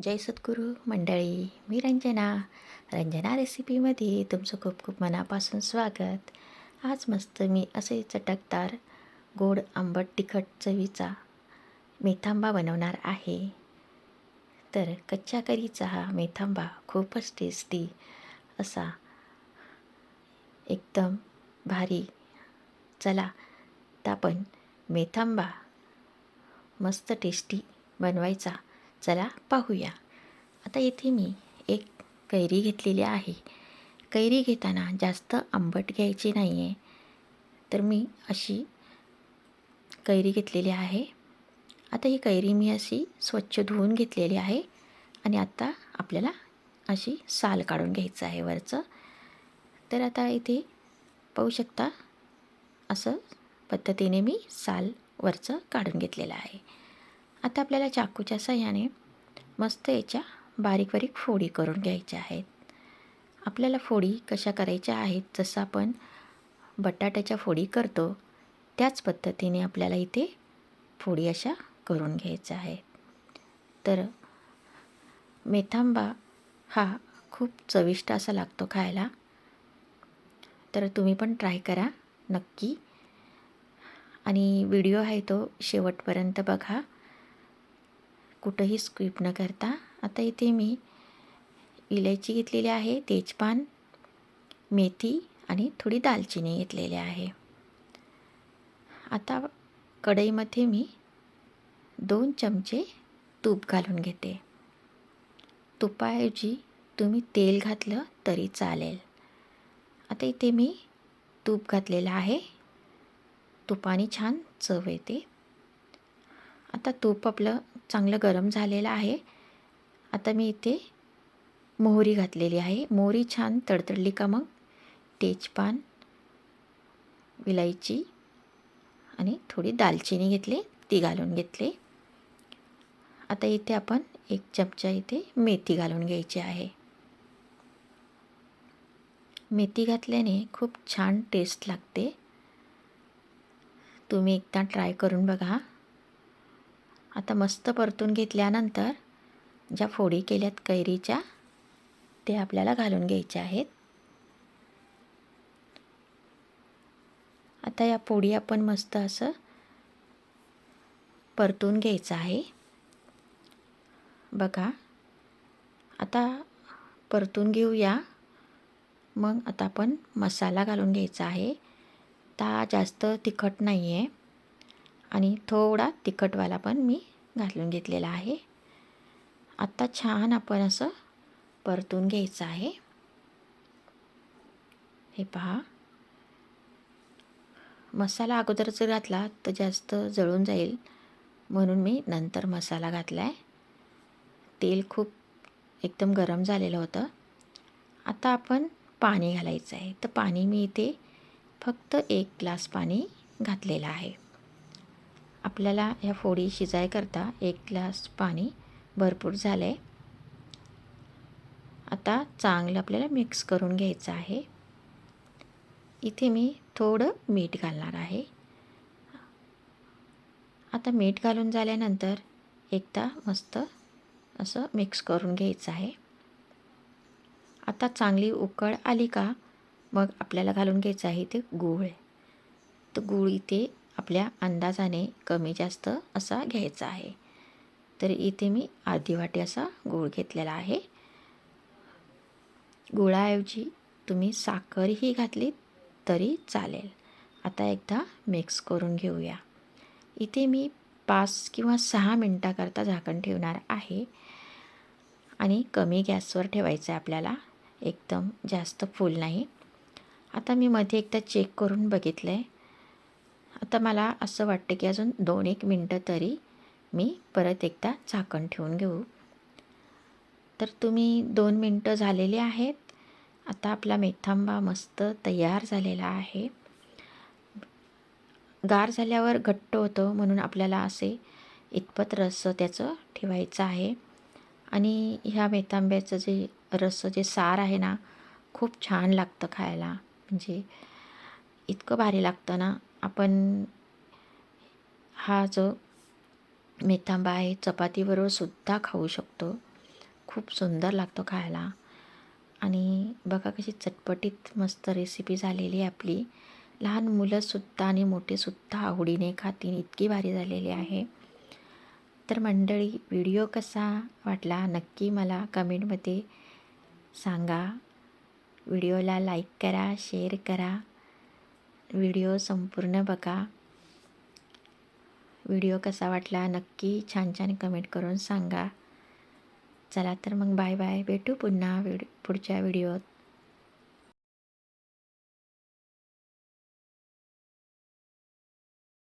जय सद्गुरू मंडळी मी रंजना. रंजना रेसिपीमध्ये तुमचं खूप खूप मनापासून स्वागत. आज मस्त मी असे चटकदार गोड आंबट तिखट चवीचा मेथांबा बनवणार आहे. तर कच्च्या करीचा हा मेथांबा खूपच टेस्टी असा एकदम भारी. चला तर आपण मेथांबा मस्त टेस्टी बनवायचा. चला पाहूया. आता इथे मी एक कैरी घेतलेली आहे. कैरी घेताना जास्त आंबट घ्यायची नाही आहे तर मी अशी कैरी घेतलेली आहे. आता ही कैरी मी अशी स्वच्छ धुवून घेतलेली आहे आणि आता आपल्याला अशी साल काढून घ्यायचं आहे वरचं. तर आता इथे पाहू शकता असं पद्धतीने मी साल वरचं काढून घेतलेलं आहे. आता आपल्याला चाकूच्या सहाय्याने मस्त याच्या बारीक बारीक फोडी करून घ्यायच्या आहेत. आपल्याला फोडी कशा करायच्या आहेत? जसं आपण बटाट्याच्या फोडी करतो त्याच पद्धतीने आपल्याला इथे फोडी अशा करून घ्यायच्या आहेत. तर मेथांबा हा खूप चविष्ट असा लागतो खायला. तर तुम्ही पण ट्राय करा नक्की. आणि व्हिडिओ आहे तो शेवटपर्यंत बघा. कुठंही स्किप न करता. आता इथे मी इलायची घेतलेली आहे तेजपान मेथी आणि थोडी दालचिनी घेतलेली आहे. आता कढईमध्ये मी दोन चमचे तूप घालून घेते. तुपाऐवजी तुम्ही तेल घातलं तरी चालेल. आता इथे मी तूप घातलेलं आहे. तुपाने छान चव येते. आता तूप आपलं चांगलं गरम झालेलं आहे. आता मी इथे मोहरी घातलेली आहे. मोहरी छान तडतडली का मग? तेजपान विलायची आणि थोडी दालचिनी घेतली ती घालून घेतली. आता इथे आपण एक चमचा इथे मेथी घालून घ्यायची आहे. मेथी घातल्याने खूप छान टेस्ट लागते. तुम्ही एकदा ट्राय करून बघा. आता मस्त परतून घेतल्यानंतर ज्या फोडी केल्यात कैरीच्या ते आपल्याला घालून घ्यायच्या आहेत. आता या पोळी आपण मस्त असं परतून घ्यायचं आहे. बघा आता परतून घेऊया. मग आता आपण मसाला घालून घ्यायचा आहे. ता जास्त तिखट नाही आहे आणि थोडा तिखटवाला पण मी घालून घेतलेला आहे. आत्ता छान आपण असं परतून घ्यायचं आहे. हे पहा. मसाला अगोदर जर घातला तर जास्त जळून जाईल. म्हणून मी नंतर मसाला घातला आहे तेल खूप एकदम गरम झालेलं होतं. आता आपण पाणी घालायचं आहे. तर पाणी मी इथे फक्त एक ग्लास पाणी घातलेलं आहे. आपल्याला ह्या फोडी शिजाय करता एक ग्लास पाणी भरपूर झालं आहे आता चांगलं आपल्याला मिक्स करून घ्यायचं आहे. इथे मी थोडं मीठ घालणार आहे. आता मीठ घालून झाल्यानंतर एकदा मस्त असं मिक्स करून घ्यायचं आहे. आता चांगली उकळ आली का मग आपल्याला घालून घ्यायचं आहे ते गूळ. तर गूळ इथे आपल्या अंदाजाने कमी जास्त असा घ्यायचा आहे. तर इथे मी अर्धी वाटी असा गूळ घेतलेला आहे. गुळाऐवजी तुम्ही साखरही घातली तरी चालेल. आता एकदा मिक्स करून घेऊया. इथे मी पाच किंवा सहा मिनटाकरता झाकण ठेवणार आहे. आणि कमी गॅसवर ठेवायचं आहे आपल्याला. एकदम जास्त फुल नाही. आता मी मध्ये एकदा चेक करून बघितलं आहे आता मला असं वाटतं की अजून दोन एक मिनटं तरी मी परत एकदा झाकण ठेवून घेऊ. तर तुम्ही दोन मिनटं झालेले आहेत. आता आपला मेथांबा मस्त तयार झालेला आहे. गार झाल्यावर घट्ट होतं म्हणून आपल्याला असे इतपत रस त्याचं ठेवायचं आहे. आणि ह्या मेथांब्याचं जे रस जे सार आहे ना खूप छान लागतं खायला. म्हणजे इतकं भारी लागतं ना. आपण हा जो मेथांबा आहे चपातीबरोबर सुद्धा खाऊ शकतो. खूप सुंदर लागतो खायला. आणि बघा कशी चटपटीत मस्त रेसिपी झालेली आहे आपली. लहान मुलंसुद्धा आणि मोठेसुद्धा आवडीने खातील इतकी भारी झालेली आहे. तर मंडळी व्हिडिओ कसा वाटला नक्की मला कमेंटमध्ये सांगा. व्हिडिओला लाईक करा शेअर करा. व्हिडिओ संपूर्ण बघा. व्हिडिओ कसा वाटला नक्की छान छान कमेंट करून सांगा. चला तर मग बाय बाय. भेटू पुन्हा व्हिडिओ पुढच्या व्हिडिओत.